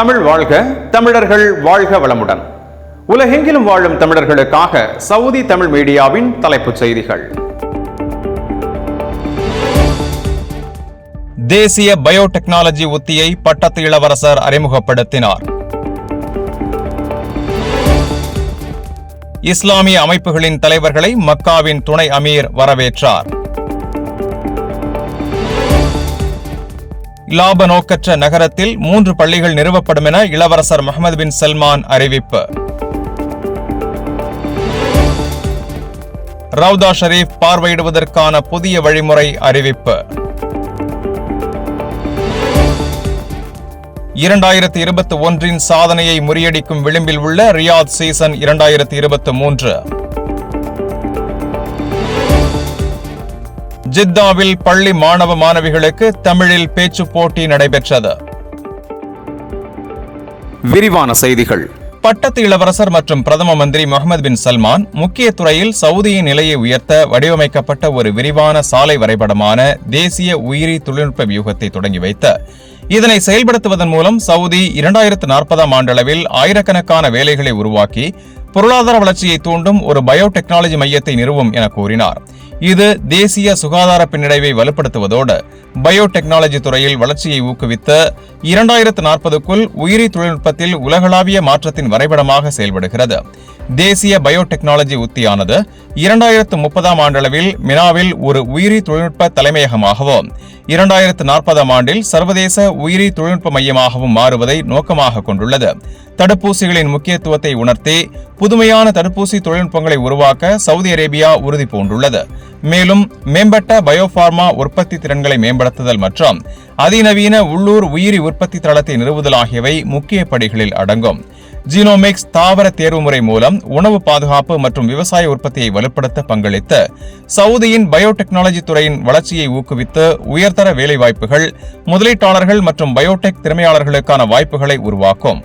தமிழ் வாழ்க தமிழர்கள் வாழ்க வளமுடன். உலகெங்கிலும் வாழும் தமிழர்களுக்காக சவுதி தமிழ் மீடியாவின் தலைப்புச் செய்திகள். தேசிய பயோடெக்னாலஜி உத்தியை பட்டத்து இளவரசர் அறிமுகப்படுத்தினார். இஸ்லாமிய அமைப்புகளின் தலைவர்களை மக்காவின் துணை அமீர் வரவேற்றார். லாப நோக்கற்ற நகரத்தில் மூன்று பள்ளிகள் நிறுவப்படும் என இளவரசர் முகமது பின் சல்மான் அறிவிப்பு. ரவுதா ஷரீப் பார்வையிடுவதற்கான புதிய வழிமுறை அறிவிப்பு. இரண்டாயிரத்தி இருபத்தி ஒன்றின் சாதனையை முறியடிக்கும் விளிம்பில் உள்ள ரியாத் சீசன் இரண்டாயிரத்தி இருபத்தி மூன்று. ஜித்தாவில் பள்ளி மாணவ மாணவிகளுக்கு தமிழில் பேச்சு போட்டி நடைபெற்றது. விரிவான செய்திகள். பட்டத்து இளவரசர் மற்றும் பிரதம மந்திரி முகமது பின் சல்மான் முக்கிய துறையில் சவுதியின் நிலையை உயர்த்த வடிவமைக்கப்பட்ட ஒரு விரிவான சாலை வரைபடமான தேசிய உயிரி தொழில்நுட்ப வியூகத்தை தொடங்கி வைத்த. இதனை செயல்படுத்துவதன் மூலம் சவுதி இரண்டாயிரத்து நாற்பதாம் ஆண்டளவில் ஆயிரக்கணக்கான வேலைகளை உருவாக்கி பொருளாதார வளர்ச்சியை தூண்டும் ஒரு பயோடெக்னாலஜி மையத்தை நிறுவும் என கூறினார். இது தேசிய சுகாதார பின்னடைவை வலுப்படுத்துவதோடு பயோடெக்னாலஜி துறையில் வளர்ச்சியை ஊக்குவித்த இரண்டாயிரத்து நாற்பதுக்குள் உயிரி தொழில்நுட்பத்தில் உலகளாவிய மாற்றத்தின் வரைபடமாக செயல்படுகிறது. தேசிய பயோடெக்னாலஜி உத்தியானது இரண்டாயிரத்து முப்பதாம் ஆண்டளவில் மினாவில் ஒரு உயிரி தொழில்நுட்ப தலைமையகமாகவும் இரண்டாயிரத்து நாற்பதாம் ஆண்டில் சர்வதேச உயிரி தொழில்நுட்ப மையமாகவும் மாறுவதை நோக்கமாக கொண்டுள்ளது. தடுப்பூசிகளின் முக்கியத்துவத்தை உணர்த்தி புதுமையான தடுப்பூசி தொழில்நுட்பங்களை உருவாக்க சவுதி அரேபியா உறுதி பூண்டுள்ளது. மேலும் மேம்பட்ட பயோஃபார்மா உற்பத்தி திறன்களை மேம்படுத்துதல் மற்றும் அதிநவீன உள்ளூர் உயிரி உற்பத்தி தளத்தை நிறுவுதல் ஆகியவை முக்கிய படிகளில் அடங்கும். ஜீனோமிக்ஸ் தாவர தேர்வுமுறை மூலம் உணவு பாதுகாப்பு மற்றும் விவசாய உற்பத்தியை வலுப்படுத்த பங்களித்து சவுதியின் பயோடெக்னாலஜி துறையின் வளர்ச்சியை ஊக்குவித்து உயர்தர வேலைவாய்ப்புகள் முதலீட்டாளர்கள் மற்றும் பயோடெக் திறமையாளர்களுக்கான வாய்ப்புகளை உருவாக்கும்.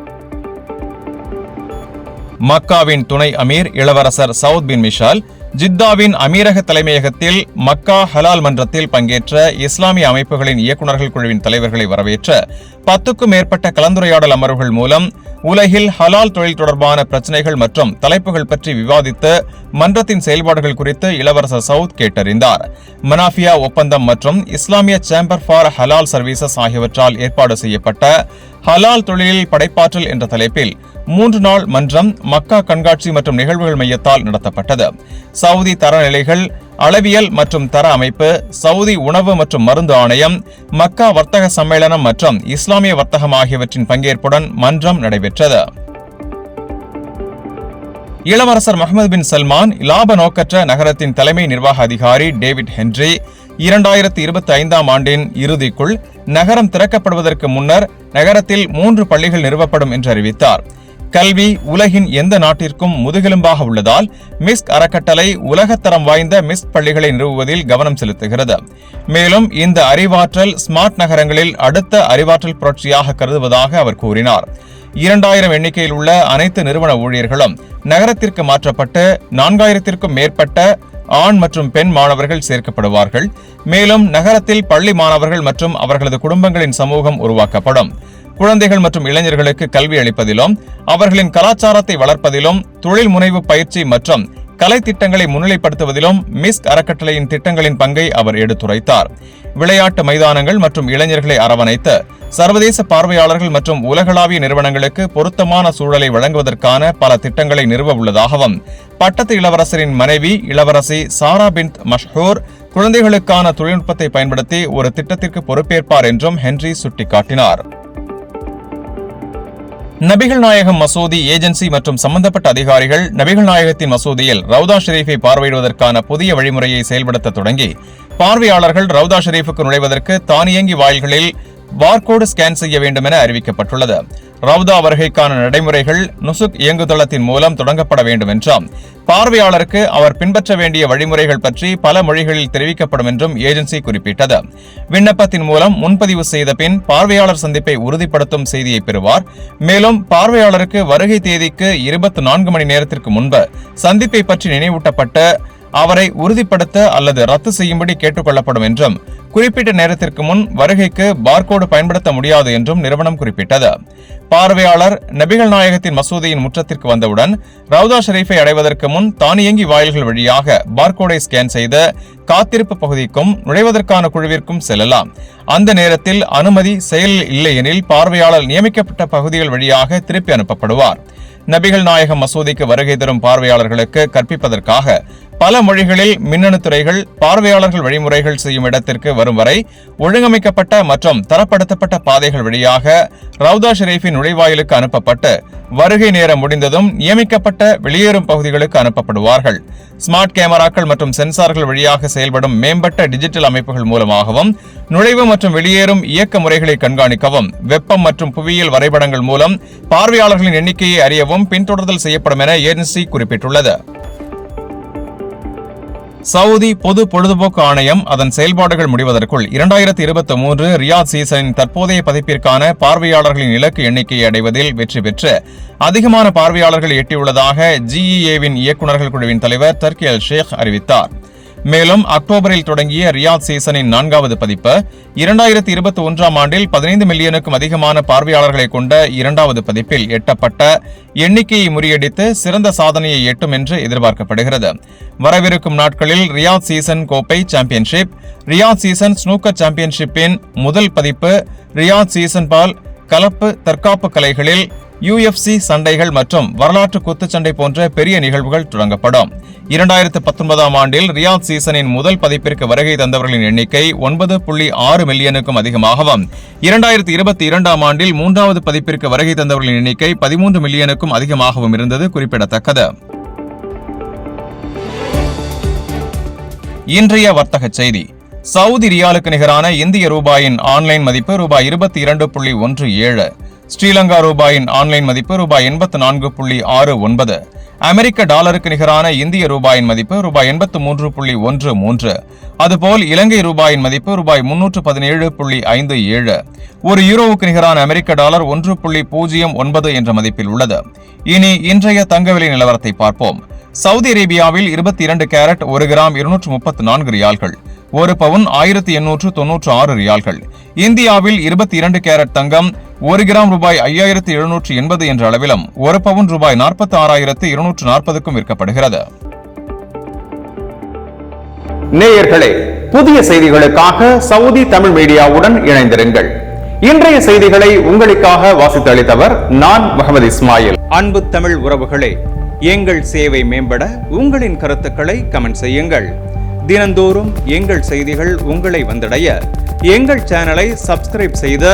மக்காவின் துணை அமீர் இளவரசர் சவுத் பின் மிஷால் ஜித்தாவின் அமீரக தலைமையகத்தில் மக்கா ஹலால் மன்றத்தில் பங்கேற்ற இஸ்லாமிய அமைப்புகளின் இயக்குநர்கள் குழுவின் தலைவர்களை வரவேற்ற பத்துக்கும் மேற்பட்ட கலந்துரையாடல் அமர்வுகள் மூலம் உலகில் ஹலால் தொழில் தொடர்பான பிரச்சினைகள் மற்றும் தலைப்புகள் பற்றி விவாதித்து மன்றத்தின் செயல்பாடுகள் குறித்து இளவரசர் சவுத் கேட்டறிந்தார். மனாஃபியா ஒப்பந்தம் மற்றும் இஸ்லாமிய சேம்பர் ஃபார் ஹலால் சர்வீசஸ் ஆகியவற்றால் ஏற்பாடு செய்யப்பட்ட ஹலால் தொழிலில் படைப்பாற்றல் என்ற தலைப்பில் மூன்று நாள் மன்றம் மக்கா கண்காட்சி மற்றும் நிகழ்வுகள் மையத்தால் நடத்தப்பட்டது. சவுதி தரநிலைகள் அளவியல் மற்றும் தர அமைப்பு சவுதி உணவு மற்றும் மருந்து ஆணையம் மக்கா வர்த்தக சம்மேளனம் மற்றும் இஸ்லாமிய வர்த்தகம் ஆகியவற்றின் பங்கேற்புடன் மன்றம் நடைபெற்றது. இளவரசர் முகமது பின் சல்மான் லாப நோக்கற்ற நகரத்தின் தலைமை நிர்வாக அதிகாரி டேவிட் ஹென்றி இரண்டாயிரத்தி இருபத்தி ஐந்தாம் ஆண்டின் இறுதிக்குள் நகரம் திறக்கப்படுவதற்கு முன்னர் நகரத்தில் மூன்று பள்ளிகள் நிறுவப்படும் என்று அறிவித்தார். கல்வி உலகின் எந்த நாட்டிற்கும் முதுகெலும்பாக உள்ளதால் மிஸ்க் அறக்கட்டளை உலகத்தரம் வாய்ந்த மிஸ்க் பள்ளிகளை நிறுவுவதில் கவனம் செலுத்துகிறது. மேலும் இந்த அறிவாற்றல் ஸ்மார்ட் நகரங்களில் அடுத்த அறிவாற்றல் புரட்சியாக கருதுவதாக அவர் கூறினார். இரண்டாயிரம் எண்ணிக்கையில் உள்ள அனைத்து நிறுவன ஊழியர்களும் நகரத்திற்கு மாற்றப்பட்டு நான்காயிரத்திற்கும் மேற்பட்ட ஆண் மற்றும் பெண் மாணவர்கள் சேர்க்கப்படுவார்கள். மேலும் நகரத்தில் பள்ளி மாணவர்கள் மற்றும் அவர்களது குடும்பங்களின் சமூகம் உருவாக்கப்படும். குழந்தைகள் மற்றும் இளைஞர்களுக்கு கல்வி அளிப்பதிலும் அவர்களின் கலாச்சாரத்தை வளர்ப்பதிலும் தொழில் முனைவு பயிற்சி மற்றும் கலை திட்டங்களை முன்னிலைப்படுத்துவதிலும் மிஸ்க் அறக்கட்டளையின் திட்டங்களின் பங்கை அவர் எடுத்துரைத்தார். விளையாட்டு மைதானங்கள் மற்றும் இளைஞர்களை அரவணைத்து சர்வதேச பார்வையாளர்கள் மற்றும் உலகளாவிய நிறுவனங்களுக்கு பொருத்தமான சூழலை வழங்குவதற்கான பல திட்டங்களை நிறுவ உள்ளதாகவும் பட்டத்து இளவரசரின் மனைவி இளவரசி சாரா பின் மஷ்ஹூர் குழந்தைகளுக்கான தொழில்நுட்பத்தை பயன்படுத்தி ஒரு திட்டத்திற்கு பொறுப்பேற்பார் என்றும் ஹென்றி சுட்டிக்காட்டினார். நபிகள் நாயகம் மசூதி ஏஜென்சி மற்றும் சம்பந்தப்பட்ட அதிகாரிகள் நபிகள் நாயகத்தின் மசூதியில் ரவுதா ஷெரீஃபை பார்வையிடுவதற்கான புதிய வழிமுறையை செயல்படுத்த தொடங்கி பார்வையாளர்கள் ரவுதா ஷெரீஃபுக்கு நுழைவதற்கு தானியங்கி வாயில்களில் பார்கோடு ஸ்கேன் செய்ய வேண்டும் என அறிவிக்கப்பட்டுள்ளது. ரவுதா வருகைக்கான நடைமுறைகள் நுசுக் இயங்குதளத்தின் மூலம் தொடங்கப்பட வேண்டும் என்றும் பார்வையாளருக்கு அவர் பின்பற்ற வேண்டிய வழிமுறைகள் பற்றி பல மொழிகளில் தெரிவிக்கப்படும் என்றும் ஏஜென்சி குறிப்பிட்டது. விண்ணப்பத்தின் மூலம் முன்பதிவு செய்த பின் பார்வையாளர் சந்திப்பை உறுதிப்படுத்தும் செய்தியை பெறுவார். மேலும் பார்வையாளருக்கு வருகை தேதிக்கு இருபத்தி நான்கு மணி நேரத்திற்கு முன்பு சந்திப்பை பற்றி நினைவூட்டப்பட்டு அவரை உறுதிப்படுத்த அல்லது ரத்து செய்யும்படி கேட்டுக்கொள்ளப்படும் என்றும் குறிப்பிட்ட நேரத்திற்கு முன் வருகைக்கு பார்கோடு பயன்படுத்த முடியாது என்றும் நிறுவனம் குறிப்பிட்டது. பார்வையாளர் நபிகள் நாயகத்தின் மசூதியின் முற்றத்திற்கு வந்தவுடன் ரவுதா ஷெரீஃபை அடைவதற்கு முன் தானியங்கி வாயில்கள் வழியாக பார்கோடை ஸ்கேன் செய்த காத்திருப்பு பகுதிக்கும் நுழைவதற்கான குழுவிற்கும் செல்லலாம். அந்த நேரத்தில் அனுமதி செயலில் இல்லையெனில் பார்வையாளர் நியமிக்கப்பட்ட பகுதிகள் வழியாக திருப்பி அனுப்பப்படுவார். நபிகள் நாயகம் மசூதிக்கு வருகை தரும் பார்வையாளர்களுக்கு கற்பிப்பதற்காக பல மொழிகளில் மின்னணு துறைகள் பார்வையாளர்கள் வழிமுறைகள் செய்யும் இடத்திற்கு வரும் வரை ஒழுங்கமைக்கப்பட்ட மற்றும் தரப்படுத்தப்பட்ட பாதைகள் வழியாக ரவுதா ஷெரீஃபின் நுழைவாயிலுக்கு அனுப்பப்பட்டு வருகை நேரம் முடிந்ததும் நியமிக்கப்பட்ட வெளியேறும் பகுதிகளுக்கு அனுப்பப்படுவார்கள். ஸ்மார்ட் கேமராக்கள் மற்றும் சென்சார்கள் வழியாக செயல்படும் மேம்பட்ட டிஜிட்டல் அமைப்புகள் மூலமாகவும் நுழைவு மற்றும் வெளியேறும் இயக்க முறைகளை கண்காணிக்கவும் வெப்பம் மற்றும் புவியியல் வரைபடங்கள் மூலம் பார்வையாளர்களின் எண்ணிக்கையை அறியவும் பின்தொடர்தல் செய்யப்படும் என ஏஜென்சி குறிப்பிட்டுள்ளது. சவுதி பொது பொழுதுபோக்கு ஆணையம் அதன் செயல்பாடுகள் முடிவதற்குள் இரண்டாயிரத்தி இருபத்தி மூன்று ரியாத் சீசனின் தற்போதைய பதிப்பிற்கான பார்வையாளர்களின் இலக்கு எண்ணிக்கையை அடைவதில் வெற்றி பெற்று அதிகமான பார்வையாளர்கள் எட்டியுள்ளதாக ஜிஇஏவின் இயக்குநர்கள் குழுவின் தலைவர் டர்கி அல் ஷேக் அறிவித்தார். மேலும் அக்டோபரில் தொடங்கிய ரியாத் சீசனின் நான்காவது பதிப்பு இரண்டாயிரத்தி இருபத்தி ஒன்றாம் ஆண்டில் பதினைந்து மில்லியனுக்கும் அதிகமான பார்வையாளர்களை கொண்ட இரண்டாவது பதிப்பில் எட்டப்பட்ட எண்ணிக்கையை முறியடித்து சிறந்த சாதனையை எட்டும் என்று எதிர்பார்க்கப்படுகிறது. வரவிருக்கும் நாட்களில் ரியாத் சீசன் கோப்பை சாம்பியன்ஷிப் ரியாத் சீசன் ஸ்னூக்கர் சாம்பியன்ஷிப்பின் முதல் பதிப்பு ரியாத் சீசன் பால் கலப்பு தற்காப்பு கலைகளில் யுஎஃப்சி சண்டைகள் மற்றும் வரலாற்று குத்துச்சண்டை போன்ற பெரிய நிகழ்வுகள் தொடங்கப்படும். இரண்டாயிரத்து பத்தொன்பதாம் ஆண்டில் ரியாத் சீசனின் முதல் பதிப்பிற்கு வருகை தந்தவர்களின் எண்ணிக்கை ஒன்பது புள்ளி ஆறு மில்லியனுக்கும் அதிகமாகவும் இரண்டாயிரத்தி இருபத்தி இரண்டாம் ஆண்டில் மூன்றாவது பதிப்பிற்கு வருகை தந்தவர்களின் எண்ணிக்கை பதிமூன்று மில்லியனுக்கும் அதிகமாகவும் இருந்தது குறிப்பிடத்தக்கது. இன்றைய வர்த்தக செய்தி. சவுதி ரியாலுக்கு நிகரான இந்திய ரூபாயின் ஆன்லைன் மதிப்பு ரூபாய் இருபத்தி இரண்டு புள்ளி ஒன்று ஏழு. ஸ்ரீலங்கா ரூபாயின் ஆன்லைன் மதிப்பு ரூபாய் எண்பத்து நான்கு புள்ளி ஆறு ஒன்பது. அமெரிக்க டாலருக்கு நிகரான இந்திய ரூபாயின் மதிப்பு ரூபாய் எண்பத்து மூன்று புள்ளி ஒன்று மூன்று. அதுபோல் இலங்கை ரூபாயின் மதிப்பு ரூபாய் முன்னூற்று பதினேழு புள்ளி ஐந்து ஏழு. ஒரு யூரோவுக்கு நிகரான அமெரிக்க டாலர் ஒன்று புள்ளி பூஜ்ஜியம் ஒன்பது என்ற மதிப்பில் உள்ளது. இனி இன்றைய தங்கவிலை நிலவரத்தை பார்ப்போம். சவுதி அரேபியாவில் இருபத்தி இரண்டு கேரட் ஒரு கிராம் இருநூற்று முப்பத்து நான்கு ரியால்கள் ஒரு பவுன் ஆயிரத்தி எண்ணூற்று தொன்னூற்று ஆறு ரியால்கள். இந்தியாவில் இருபத்தி இரண்டு கேரட் தங்கம் ஒரு கிராம் ரூபாய் ஐயாயிரத்து எழுநூற்று எண்பது என்ற அளவிலும் ஒரு பவுன் ரூபாய் நாற்பத்தி ஆறாயிரத்து இருநூற்று நாற்பதுக்கும் விற்கப்படுகிறது. நேயர்களே புதிய செய்திகளுக்காக சவுதி தமிழ் மீடியாவுடன் இணைந்திருங்கள். இன்றைய செய்திகளை உங்களுக்காக வாசித்து அளித்தவர் நான் முகமது இஸ்மாயில். அன்பு தமிழ் உறவுகளே எங்கள் சேவை மேம்பட உங்களின் கருத்துக்களை கமெண்ட் செய்யுங்கள். தினந்தோறும் எங்கள் செய்திகள் உங்களை வந்தடைய எங்கள் சேனலை சப்ஸ்கிரைப் செய்து